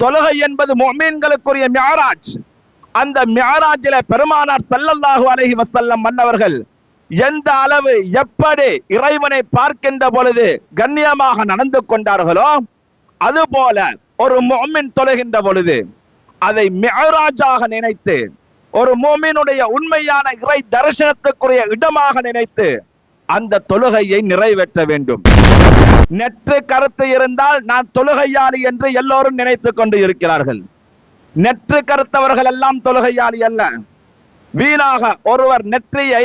தொழுகை என்பது மொமீன்களுக்குரிய மியாராஜ் அந்த மியாராஜில பெருமானார் சல்லல்லாஹு அலஹி வசல்லம் மன்னவர்கள் எந்த அளவு எப்படி இறைவனை பார்க்கின்ற பொழுது கண்ணியமாக நடந்து கொண்டார்களோ அதுபோல ஒரு மொமின் தொழுகின்ற பொழுது அதை மியராஜாக நினைத்து ஒரு மோமினுடைய உண்மையான இறை தரிசனத்துக்குரிய இடமாக நினைத்து அந்த தொழுகையை நிறைவேற்ற வேண்டும். நெற்று கருத்து இருந்தால் நான் தொழுகையாளி என்று எல்லோரும் நினைத்துக் கொண்டு இருக்கிறார்கள். நெற்று கருத்தவர்கள் எல்லாம் தொழுகையாளி அல்ல. வீணாக ஒருவர் நெற்றியை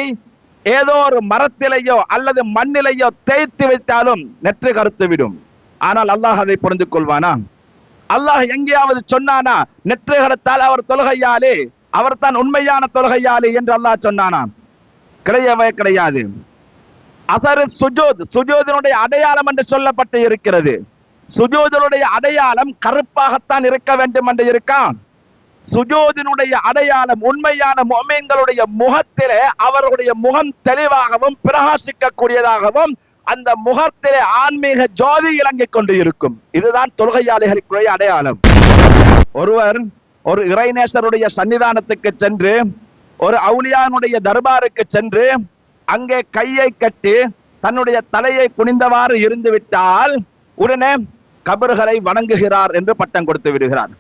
ஏதோ ஒரு மரத்திலேயோ அல்லது மண்ணிலேயோ தேய்த்து வைத்தாலும் நெற்று கருத்து விடும். ஆனால் அல்லாஹ் அதை புரிந்து கொள்வானா? அல்லாஹ் எங்கேயாவது சொன்னானா நெற்று கருத்தால் அவர் தொழுகையாளி அவர் தான் உண்மையான தொழுகையாளி என்று அல்லாஹ் சொன்னானா? கிடையவே கிடையாது. அசரு சுஜோத் சுஜோதனுடைய அடையாளம் என்று சொல்லப்பட்டு இருக்கிறது. சுஜோதனுடைய அடையாளம் கருப்பாகத்தான் இருக்க வேண்டும் என்று இருக்கான். சுஜோதினுடைய அடையாளம் உண்மையான மொமீன்களுடைய முகத்திலே அவர்களுடைய முகம் தெளிவாகவும் பிரகாசிக்கக்கூடியதாகவும் அந்த முகத்திலே ஆன்மீக ஜோதி இறங்கிக் கொண்டு இருக்கும். இதுதான் தொழுகையாளிகளுக்குரிய அடையாளம். ஒருவர் ஒரு இறைநேசருடைய சன்னிதானத்துக்கு சென்று ஒரு அவுலியானுடைய தர்பாருக்கு சென்று அங்கே கையை கட்டி தன்னுடைய தலையை குனிந்தவாறு இருந்து விட்டால் உடனே கபர்களை வணங்குகிறார் என்று பட்டம் கொடுத்து விடுகிறார்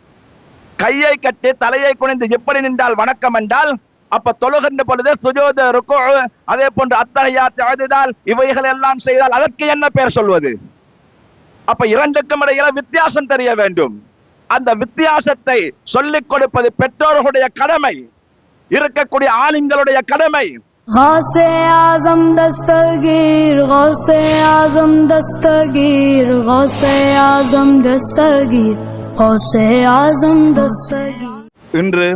கையை கட்டி தலையை குனிந்து எப்படி நின்றால் வணக்கம் என்றால் அப்ப தொழுகின்ற பொழுது சுஜோத ருக்கு அதே போன்று அத்தகையா அழுதால் இவைகள் எல்லாம் செய்தால் அதற்கு என்ன பெயர் சொல்வது? அப்ப இரண்டுக்கும் இடையில வித்தியாசம் தெரிய வேண்டும். அந்த வித்தியாசத்தை சொல்லிக் கொடுப்பது பெற்றோர்களுடைய கடமை இருக்கக்கூடிய ஆளுங்களுடைய கடமை غوث اعظم دستگیر غوث اعظم دستگیر غوث اعظم دستگیر غوث اعظم دستگیر. இன்று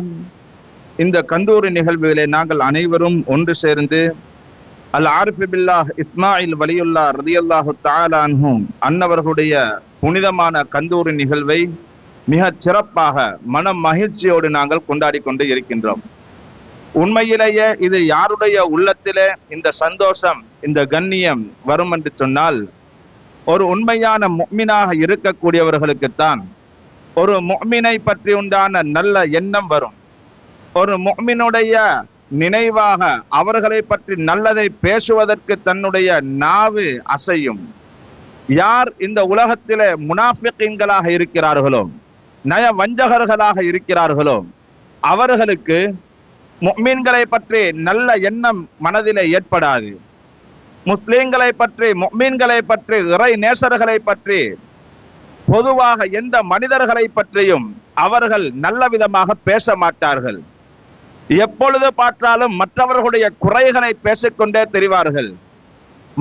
இந்த கந்தூரி நிகழ்வுகளை நாங்கள் அனைவரும் ஒன்று சேர்ந்து அல் ஆரிஃபிபில்லாஹ் இஸ்மாயில் வலியுல்லா ரதியல்லாஹு தாலான்ஹும் அன்னவர்களுடைய புனிதமான கந்தூரி நிகழ்வை மிகச் சிறப்பாக மன மகிழ்ச்சியோடு நாங்கள் கொண்டாடி கொண்டு இருக்கின்றோம். உண்மையிலேயே இது யாருடைய உள்ளத்திலே இந்த சந்தோஷம் இந்த கண்ணியம் வரும் என்று சொன்னால் ஒரு உண்மையான முக்மினாக இருக்கக்கூடியவர்களுக்குத்தான் ஒரு முக்மினை பற்றி உண்டான நல்ல எண்ணம் வரும். ஒரு முக்மினுடைய நினைவாக அவர்களை பற்றி நல்லதை பேசுவதற்கு தன்னுடைய நாவு அசையும். யார் இந்த உலகத்திலே முனாஃபிகீன்களாக இருக்கிறார்களோ நய வஞ்சகர்களாக இருக்கிறார்களோ அவர்களுக்கு முக்மீன்களை பற்றி நல்ல எண்ணம் மனதிலே ஏற்படாது. முஸ்லீம்களை பற்றி முக்மீன்களை பற்றி இறை நேசர்களை பற்றி பொதுவாக எந்த மனிதர்களை பற்றியும் அவர்கள் நல்ல விதமாக பேச மாட்டார்கள். எப்பொழுது பார்த்தாலும் மற்றவர்களுடைய குறைகளை பேசிக்கொண்டே தெரிவார்கள்.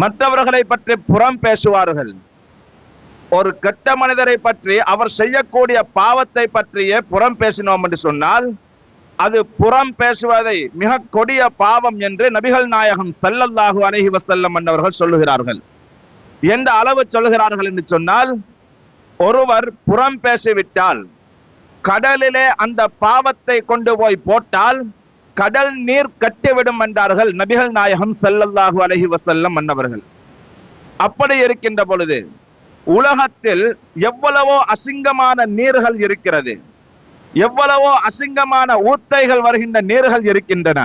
மற்றவர்களை பற்றி புறம் பேசுவார்கள். ஒரு கெட்ட மனிதரை பற்றி அவர் செய்யக்கூடிய பாவத்தை பற்றியே புறம் பேசினோம் என்று சொன்னால் அது புறம் பேசுவதை மிக கொடிய பாவம் என்று நபிகள் நாயகம் ஸல்லல்லாஹு அலைஹி வசல்லம் என்பவர்கள் சொல்லுகிறார்கள். எந்த அளவு சொல்லுகிறார்கள் என்று சொன்னால் ஒருவர் புறம் பேசிவிட்டால் கடலிலே அந்த பாவத்தை கொண்டு போய் போட்டால் கடல் நீர் கட்டிவிடும் என்றார்கள் நபிகள் நாயகம் ஸல்லல்லாஹு அலைஹி வசல்லம் மன்னவர்கள் அப்படி இருக்கின்ற பொழுது உலகத்தில் எவ்வளவோ அசிங்கமான நீர்கள் இருக்கிறது. எவ்வளவோ அசிங்கமான ஊத்தைகள் வருகின்ற நீர்கள் இருக்கின்றன.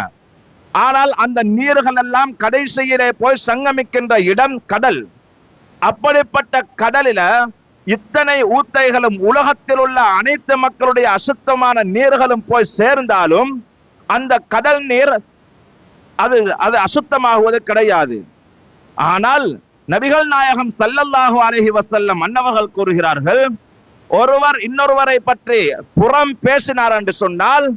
ஆனால் அந்த நீர்கள் எல்லாம் கடைசியிலே போய் சங்கமிக்கின்ற இடம் கடல். அப்படிப்பட்ட கடலில இத்தனை ஊத்தைகளும் உலகத்தில் உள்ள அனைத்து மக்களுடைய அசுத்தமான நீர்களும் போய் சேர்ந்தாலும் அந்த கடல் நீர் அது அது அசுத்தமாகுவது கிடையாது. ஆனால் நபிகள் நாயகம் சல்லல்லாஹு அருகி வஸல்லம் அன்னவர்கள் கூறுகிறார்கள் ஒருவர் இன்னொருவரை பற்றி புறம் பேசினார் என்று சொன்னால்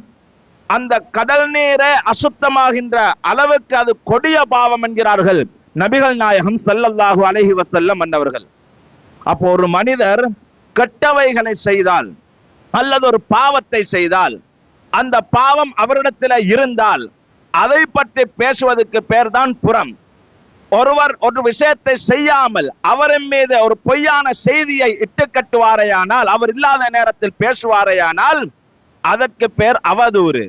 அந்த கடல் நீரே அசுத்தமாகின்ற அளவுக்கு அது கொடிய பாவம் என்கிறார்கள். நபிகள் நாயகம் ஸல்லல்லாஹு அலைஹி வசல்லம் மன்னவர்கள் அப்போ ஒரு மனிதர் கெட்டவைகளை செய்தால் அல்லது ஒரு பாவத்தை செய்தால் அந்த பாவம் அவரிடத்தில் இருந்தால் அதை பற்றி பேசுவதற்கு பேர்தான் புறம். ஒருவர் ஒரு விஷயத்தை செய்யாமல் அவரின் மீது ஒரு பொய்யான செய்தியை இட்டு கட்டுவாரேயானால் அவர் இல்லாத நேரத்தில் பேசுவாரையானால் அதற்கு பேர் அவதூறு.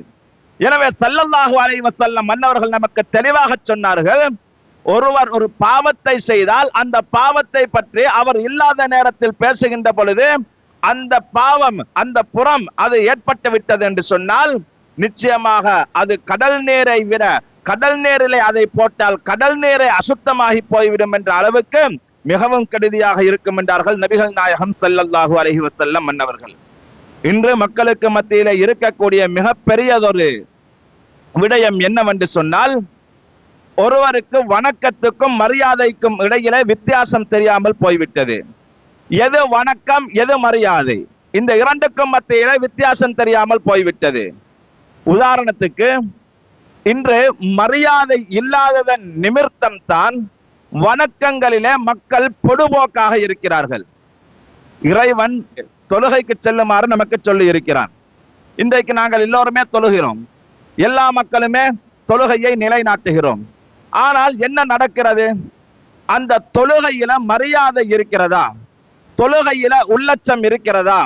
எனவே சல்லல்லாஹு அலை வசல்லம் மன்னவர்கள் நமக்கு தெளிவாக சொன்னார்கள் ஒருவர் ஒரு பாவத்தை செய்தால் அந்த பாவத்தை பற்றி அவர் இல்லாத நேரத்தில் பேசுகின்ற பொழுது அந்த பாவம் அந்த புறம் அது ஏற்பட்டு விட்டது என்று சொன்னால் நிச்சயமாக அது கடல் நீரை விட கடல் நீரிலே அதை போட்டால் கடல் நீரை அசுத்தமாகி போய்விடும் என்ற அளவுக்கு மிகவும் கெடுதியாக இருக்கும் என்றார்கள் நபிகள் நாயகம் ஸல்லல்லாஹு அலைஹி வஸல்லம் மன்னவர்கள். இன்று மக்களுக்கு மத்தியில இருக்கக்கூடிய மிகப்பெரியதொரு விடயம் என்னவென்று சொன்னால் ஒருவருக்கு வணக்கத்துக்கும் மரியாதைக்கும் இடையிலே வித்தியாசம் தெரியாமல் போய்விட்டது. எது வணக்கம் எது மரியாதை? இந்த இரண்டுக்கும் மத்தியில வித்தியாசம் தெரியாமல் போய்விட்டது. உதாரணத்துக்கு இன்று மரியாதை இல்லாததன் நிமித்தம் தான் வணக்கங்களிலே மக்கள் பொடுபோக்காக இருக்கிறார்கள். இறைவன் தொழுகைக்கு செல்லுமாறு நமக்கு சொல்லி இருக்கிறான் இன்றைக்கு நாங்கள் எல்லோருமே தொழுகிறோம். எல்லா மக்களுமே தொழுகையை நிலைநாட்டுகிறோம். ஆனால் என்ன நடக்கிறது? அந்த தொழுகையில மரியாதை இருக்கிறதா? தொழுகையில உள்ளச்சம் இருக்கிறதா?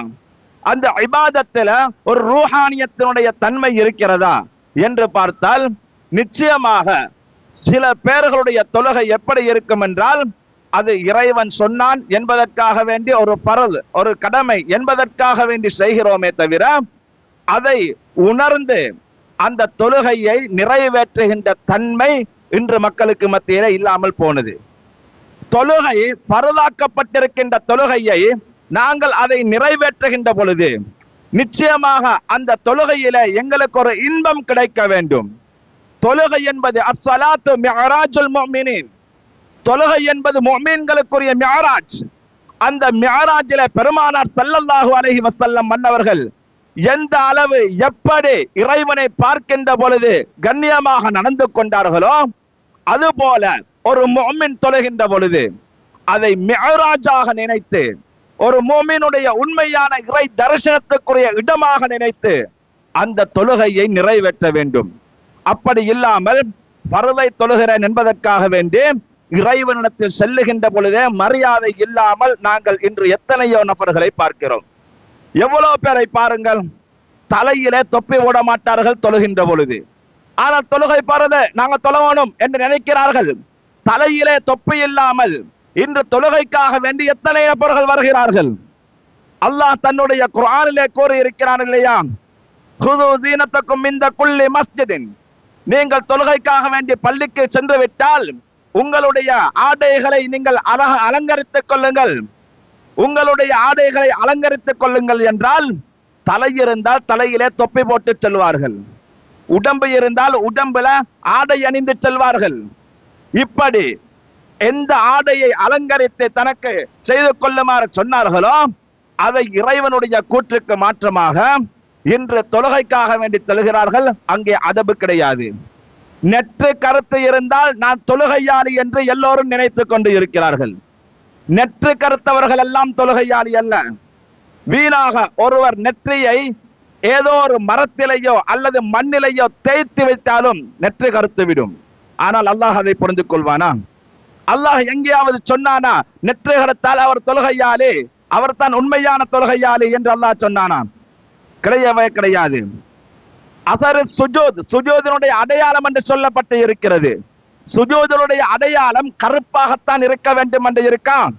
அந்த இபாதத்துல ஒரு ரூஹானியத்தினுடைய தன்மை இருக்கிறதா? என்று பார்த்தால் நிச்சயமாக சில பேர்களுடைய தொழுகை எப்படி இருக்கும் என்றால் அது இறைவன் சொன்னான் என்பதற்காக வேண்டி ஒரு பரல் ஒரு கடமை என்பதற்காக வேண்டி செய்கிறோமே தவிர அதை உணர்ந்து அந்த தொழுகையை நிறைவேற்றுகின்ற தன்மை இன்று மக்களுக்கு மத்தியிலே இல்லாமல் போனது. தொழுகை பரலாக்கப்பட்டிருக்கின்ற தொழுகையை நாங்கள் அதை நிறைவேற்றுகின்ற பொழுது நிச்சயமாக அந்த தொழுகையில எங்களுக்கு ஒரு இன்பம் கிடைக்க வேண்டும். தொழுகை என்பது அஸ்வலாத்து மியராஜுல் மொமினின். தொழுகை என்பது மொமீன்களுக்குரிய மியாராஜ் அந்த மியாராஜில பெருமானார் சல்லல்லாஹு அலஹி வசல்லம் மன்னவர்கள் எந்த அளவு எப்படி இறைவனை பார்க்கின்ற பொழுது கண்ணியமாக நடந்து கொண்டார்களோ அதுபோல ஒரு மொமின் தொழுகின்ற பொழுது அதை மியராஜாக நினைத்து ஒரு மோமினுடைய உண்மையான இறை தரிசனத்துக்குரிய இடமாக நினைத்து அந்த தொழுகையை நிறைவேற்ற வேண்டும். அப்படி இல்லாமல் பருவை தொழுகிறேன் என்பதற்காக வேண்டி இறைவனிடத்தில் செல்லுகின்ற பொழுதே மரியாதை இல்லாமல் நாங்கள் இன்று எத்தனையோ நபர்களை பார்க்கிறோம். எவ்வளவு பேரை பாருங்கள் தலையிலே தொப்பி ஓட மாட்டார்கள் தொழுகின்ற பொழுது. ஆனால் தொழுகை பருது நாங்க தொழவணும் என்று நினைக்கிறார்கள். தலையிலே தொப்பி இல்லாமல் இன்று தொழுகைக்காக வேண்டி எத்தனை நபர்கள் வருகிறார்கள்? அல்லாஹ் தன்னுடைய குரானிலே கூறி இருக்கிறான் இல்லையா? குது தீனத்தக்கும் இந்த குள்ளி மஸ்ஜிதின். நீங்கள் தொழுகைக்காக வேண்டி பள்ளிக்கு சென்று விட்டால் உங்களுடைய ஆடைகளை நீங்கள் அழக அலங்கரித்துக் கொள்ளுங்கள். உங்களுடைய ஆடைகளை அலங்கரித்துக் கொள்ளுங்கள் என்றால் தலை இருந்தால் தலையிலே தொப்பி போட்டு செல்வார்கள். உடம்பு இருந்தால் உடம்புல ஆடை அணிந்து செல்வார்கள். இப்படி எந்த ஆடையை அலங்கரித்து தனக்கு செய்து கொள்ளுமாறு சொன்னார்களோ அதை இறைவனுடைய கூற்றுக்கு மாற்றமாக இன்று தொழுகைக்காக வேண்டி செல்கிறார்கள். அங்கே அதபு கிடையாது. நெற்று கருத்து இருந்தால் நான் தொழுகையாளி என்று எல்லோரும் நினைத்துக் கொண்டு இருக்கிறார்கள். நெற்று கருத்தவர்கள் எல்லாம் தொழுகையாளி அல்ல. வீணாக ஒருவர் நெற்றியை ஏதோ ஒரு மரத்திலேயோ அல்லது மண்ணிலேயோ தேய்த்து வைத்தாலும் நெற்று கருத்து விடும். ஆனால் அல்லாஹ் அதை புரிந்து கொள்வானா? அல்லாஹ் எங்கேயாவது சொன்னானா? நெற்றுகரத்தால் அவர் தொழுகையாலே அவர் தான் உண்மையான தொழுகையாலே என்று அல்லாஹ் சொன்னானா? கிடையவே கிடையாது. அசரு சுஜோத் சுஜோதனுடைய அடையாளம் என்று சொல்லப்பட்டு இருக்கிறது. சுஜோதனுடைய அடையாளம் கருப்பாகத்தான் இருக்க வேண்டும் என்று இருக்கான்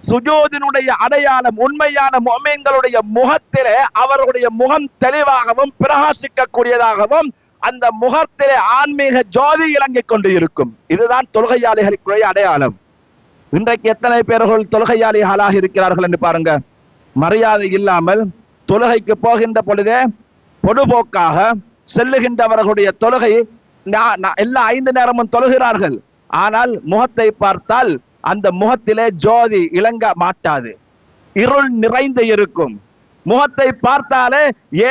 சுஜோதினுடைய அடையாளம் உண்மையான மொமீன்களுடைய முகத்திலே அவர்களுடைய முகம் தெளிவாகவும் பிரகாசிக்க கூடியதாகவும் அந்த முகத்திலே ஆன்மீக ஜோதி இறங்கிக் கொண்டு இருக்கும். இதுதான் தொழுகையாளிகளுக்குரிய அடையாளம். இன்றைக்கு எத்தனை பேர்கள் தொழுகையாளிகளாக இருக்கிறார்கள் என்று பாருங்க. மரியாதை இல்லாமல் தொழுகைக்கு போகின்ற பொழுதே பொடுபோக்காக செல்லுகின்றவர்களுடைய தொழுகை நா- எல்லா ஐந்து நேரமும் தொழுகிறார்கள். ஆனால் முகத்தை பார்த்தால் அந்த முகத்திலே ஜோதி இளங்க மாட்டாது. இருள் நிறைந்து இருக்கும். முகத்தை பார்த்தாலே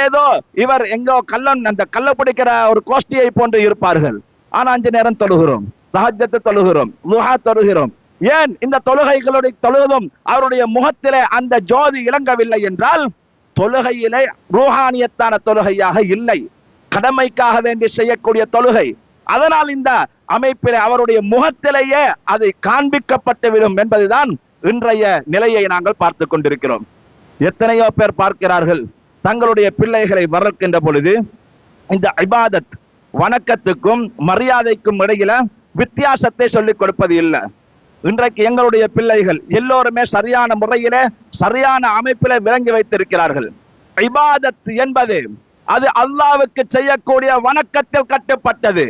ஏதோ இவர் எங்கோ கள்ளன் அந்த கள்ள பிடிக்கிற ஒரு கோஷ்டியை போன்று இருப்பார்கள். ஆனா அஞ்சு நேரம் தொழுகிறோம். தஹஜத்தை தொழுகிறோம். லுஹா தொழுகிறோம். ஏன் இந்த தொழுகைகளுடைய தொழுதும் அவருடைய முகத்திலே அந்த ஜோதி இறங்கவில்லை என்றால் தொழுகையிலே ரூஹானியத்தான தொழுகையாக இல்லை. கடமைக்காக வேண்டி செய்யக்கூடிய தொழுகை. அதனால் இந்த அமைப்பிலே அவருடைய முகத்திலேயே அது காண்பிக்கப்பட்டு விடும் என்பதுதான் இன்றைய நிலையை நாங்கள் பார்த்து கொண்டிருக்கிறோம். எத்தனையோ பேர் பார்க்கிறார்கள் தங்களுடைய பிள்ளைகளை வளர்க்கின்ற பொழுது இந்த இபாதத் வணக்கத்துக்கும் மரியாதைக்கும் இடையில வித்தியாசத்தை சொல்லிக் கொடுப்பது இல்லை. இன்றைக்கு எங்களுடைய பிள்ளைகள் எல்லோருமே சரியான முறையிலே சரியான அமைப்பிலே விளங்கி வைத்திருக்கிறார்கள். இபாதத் என்பது அது அல்லாவுக்கு செய்யக்கூடிய வணக்கத்தில் கட்டுப்பட்டது.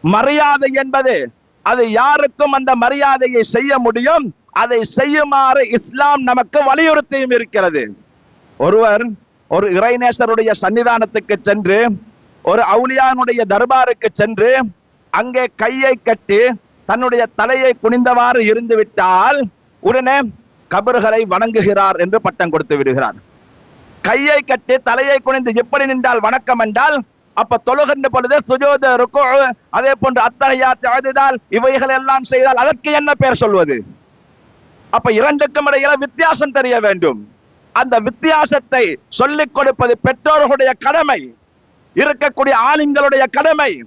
மரியாதை என்பது அது யாருக்கும் அந்த மரியாதையை செய்ய முடியும்? அதை செய்யுமாறு இஸ்லாம் நமக்கு வலியுறுத்தியும் இருக்கிறது. ஒருவர் ஒரு இறைநேசருடைய சன்னிதானத்துக்கு சென்று ஒரு அவுலியானுடைய தர்பாருக்கு சென்று அங்கே கையை கட்டி தன்னுடைய தலையை குனிந்தவாறு இருந்து விட்டால் உடனே கபர்களை வணங்குகிறார் என்று பட்டம் கொடுத்து விடுகிறார். கையை கட்டி தலையை குனிந்து எப்படி நின்றால் வணக்கம் என்றால் அப்ப தொழுகின்ற பொழுது சுஜோத ருக்கு அதே போன்று அத்தகையா எழுதினால் இவைகள் எல்லாம் செய்தால் அதற்கு என்ன பெயர் சொல்வது? அப்ப இரண்டுக்கும் இடையில வித்தியாசம் தெரிய வேண்டும். அந்த வித்தியாசத்தை சொல்லிக் கொடுப்பது பெற்றோர்களுடைய கடமை. இருக்கக்கூடிய ஆளுங்களுடைய கடமை.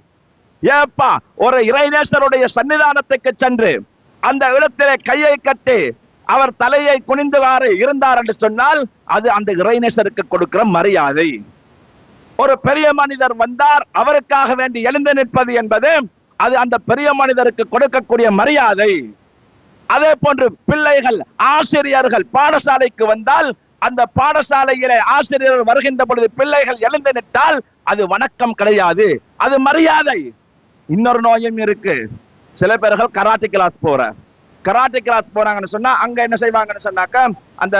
ஏப்பா ஒரு இறைநேசருடைய சன்னிதானத்துக்கு சென்று அந்த இடத்திலே கையை கட்டி அவர் தலையை குனிந்தவாறு இருந்தார் என்று சொன்னால் அது அந்த இறைநேசருக்கு கொடுக்கிற மரியாதை. ஒரு பெரிய மனிதர் வந்தார் அவருக்காக வேண்டி எழுந்து நிற்பது என்பது அது அந்த பெரிய மனிதருக்கு கொடுக்கக்கூடிய மரியாதை. அதே போன்று பிள்ளைகள் ஆசிரியர்கள் பாடசாலைக்கு வந்தால் அந்த பாடசாலையிலே ஆசிரியர்கள் வருகின்ற பொழுது பிள்ளைகள் எழுந்து நிட்டால் அது வணக்கம் கிடையாது. அது மரியாதை. இன்னொரு நோயும் இருக்கு. சில பேர்கள் கராட்டி கிளாஸ் போற. கராட்டி கிளாஸ் போறாங்கன்னு சொன்னா அங்க என்ன செய்வாங்கன்னு சொன்னாக்கா அந்த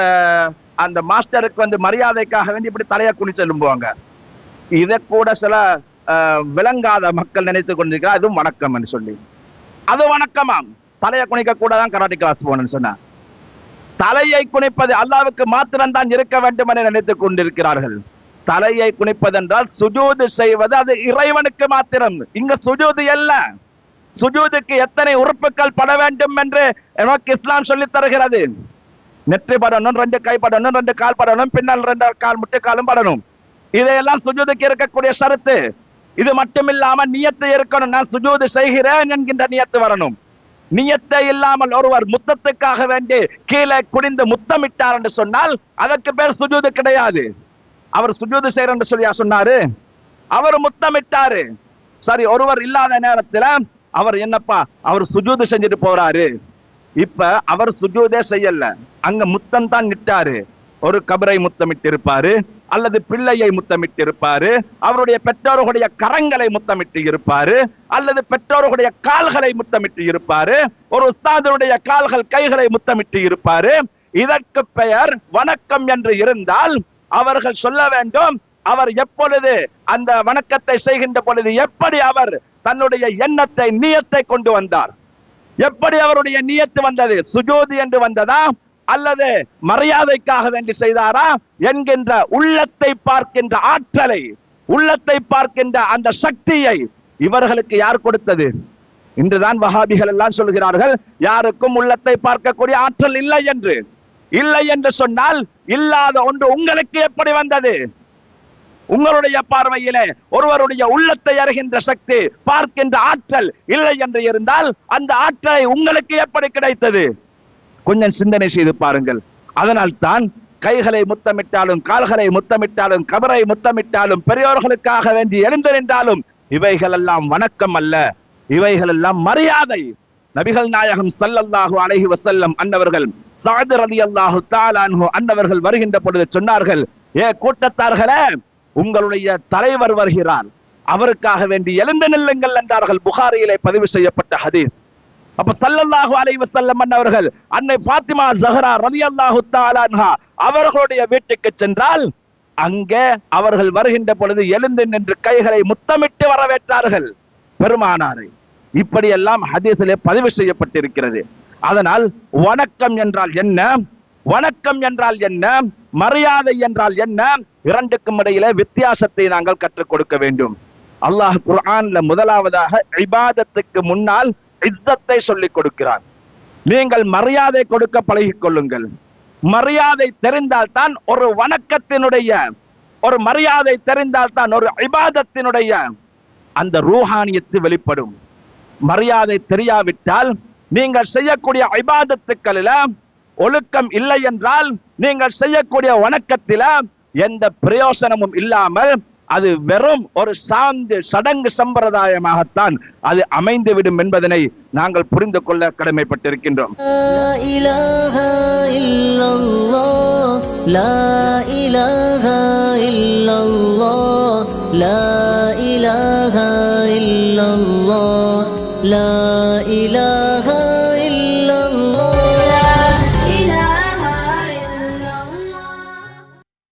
அந்த மாஸ்டருக்கு வந்து மரியாதைக்காக வேண்டி இப்படி தலையை குனிச்சு எழும்புவாங்க. இதை கூட சில விளங்காத மக்கள் நினைத்து கொண்டிருக்கிறார் அதுவும் வணக்கம்னு சொல்லி. அது வணக்கமாம். தலையை குனிக்க கூட தான் கராட்டி கிளாஸ் போகணும்னு சொன்னா. தலையை குனிப்பது அல்லாவுக்கு மாத்திரம்தான் இருக்க வேண்டும் என நினைத்துக் கொண்டிருக்கிறார்கள். தலையை குனிப்பது என்றால் சுஜூது செய்வது அது இறைவனுக்கு மாத்திரம். இங்க சுஜூது அல்ல சுஜூதுக்கு எத்தனை உறுப்புகள் பட வேண்டும் என்று நமக்கு இஸ்லாம் சொல்லி தருகிறது. நெற்றி படணும் ரெண்டு கை படணும் ரெண்டு கால் படணும் பின்னால் ரெண்டு கால் முட்டுக்காலும் படணும். இதையெல்லாம் சுஜூதுக்கு இருக்கக்கூடிய ஷரத்து. இது மட்டும் இல்லாம நியத்து இருக்கணும் நான் சுஜூது செய்கிறேன் என்கின்ற நியத்து வரணும். நியத்தை இல்லாமல் ஒருவர் முத்தத்துக்காக வேண்டி கீழே குனிந்து முத்தமிட்டார் என்று சொன்னால் அதற்கு பேர் சுஜூது கிடையாது. அவர் சுஜூது செய்யற என்று சொல்லியா சொன்னாரு? அவர் முத்தமிட்டாரு. சரி ஒருவர் இல்லாத நேரத்துல அவர் என்னப்பா அவர் சுஜூது செஞ்சுட்டு போறாரு. இப்ப அவர் சுஜூதே செய்யல. அங்க முத்தம் தான் நிட்டாரு. ஒரு கபரை முத்தமிட்டு இருப்பாரு அல்லது பிள்ளையை முத்தமிட்டு இருப்பாரு அவருடைய பெற்றோர்களுடைய கரங்களை முத்தமிட்டு இருப்பாரு அல்லது பெற்றோர்களுடைய கால்களை முத்தமிட்டு இருப்பாரு ஒரு உஸ்தாதருடைய கால்கள் கைகளை முத்தமிட்டு இருப்பாரு இதற்கு பெயர் வணக்கம் என்று இருந்தால் அவர்கள் சொல்ல வேண்டும் அவர் எப்பொழுது அந்த வணக்கத்தை செய்கின்ற பொழுது எப்படி அவர் தன்னுடைய எண்ணத்தை நீயத்தை கொண்டு வந்தார்? எப்படி அவருடைய நீயத்து வந்தது? சுஜோதி என்று வந்ததா? அல்லது மரியாதைக்காக வேண்டி செய்தாரா? என்கின்ற உள்ளத்தை பார்க்கின்ற ஆற்றலை உள்ளத்தை பார்க்கின்ற அந்த சக்தியை இவர்களுக்கு யார் கொடுத்தது? இன்றுதான் வஹாபிகள் எல்லாம் சொல்கிறார்கள் யாருக்கும் உள்ளத்தை பார்க்கக்கூடிய ஆற்றல் இல்லை என்று. இல்லை என்று சொன்னால் இல்லாத ஒன்று உங்களுக்கு எப்படி வந்தது? உங்களுடைய பார்வையிலே ஒருவருடைய உள்ளத்தை அறிகின்ற சக்தி பார்க்கின்ற ஆற்றல் இல்லை என்று இருந்தால் அந்த ஆற்றலை உங்களுக்கு எப்படி கிடைத்தது? கொஞ்சம் சிந்தனை செய்து பாருங்கள். அதனால் தான் கைகளை முத்தமிட்டாலும் கால்களை முத்தமிட்டாலும் கபரை முத்தமிட்டாலும் பெரியோர்களுக்காக வேண்டி எழுந்து நின்றாலும் இவைகள் எல்லாம் வணக்கம் அல்ல. இவைகள் எல்லாம் மரியாதை. நபிகள் நாயகம் சல்லல்லாஹு அலஹி வசல்லம் அன்னவர்கள் சாது ரலியல்லாஹு அல்லாஹு அன்ஹு அன்னவர்கள் வருகின்ற பொழுது சொன்னார்கள் ஏ கூட்டத்தார்களே உங்களுடைய தலைவர் வருகிறார். அவருக்காக வேண்டி எழுந்து நில்லுங்கள் என்றார்கள். புகாரியிலே பதிவு செய்யப்பட்ட ஹதீஸ். அப்ப சல்லல்லாஹு அலைவ வஸல்லம் அவர்கள் அன்னை பாத்திமா ஜஹரா ரதி அல்லாஹு தாலான்ஹா அவர்களுடைய வீட்டுக்கு சென்றால் அங்கே அவர்கள் வருகின்ற பொழுது எழுந்து நின்று கைகளை முத்தமிட்டு வரவேற்றார்கள். பெருமானாரை இப்படியெல்லாம் ஹதீஸிலே பதிவு செய்யப்பட்டிருக்கிறது. அதனால் வணக்கம் என்றால் என்ன? வணக்கம் என்றால் என்ன? மரியாதை என்றால் என்ன? இரண்டுக்கும் இடையில வித்தியாசத்தை நாங்கள் கற்றுக் கொடுக்க வேண்டும். அல்லாஹ் குர்ஆன்ல முதலாவதாக இபாதத்துக்கு முன்னால் இஸ்ஸத்தை சொல்லிக் கொடுக்கிறான். நீங்கள் மரியாதை கொடுக்க பழகிக் கொள்ளுங்கள். மரியாதை தெரிந்தால் தான் ஒரு வணக்கத்தினுடைய ஒரு மரியாதை தெரிந்தால் தான் ஒரு இபாதத்தினுடைய அந்த ரூஹானியத்து வெளிப்படும். மரியாதை தெரியாவிட்டால் நீங்கள் செய்யக்கூடிய ஐபாதத்துக்களில ஒழுக்கம் இல்லை என்றால் நீங்கள் செய்யக்கூடிய வணக்கத்தில எந்த பிரயோசனமும் இல்லாமல் அது வெறும் ஒரு சாந்து சடங்கு சம்பிரதாயமாகத்தான் அது அமைந்துவிடும் என்பதனை நாங்கள் புரிந்து கொள்ள கடமைப்பட்டிருக்கின்றோம் لا إله إلا الله لا إله إلا الله لا إله إلا الله لا إله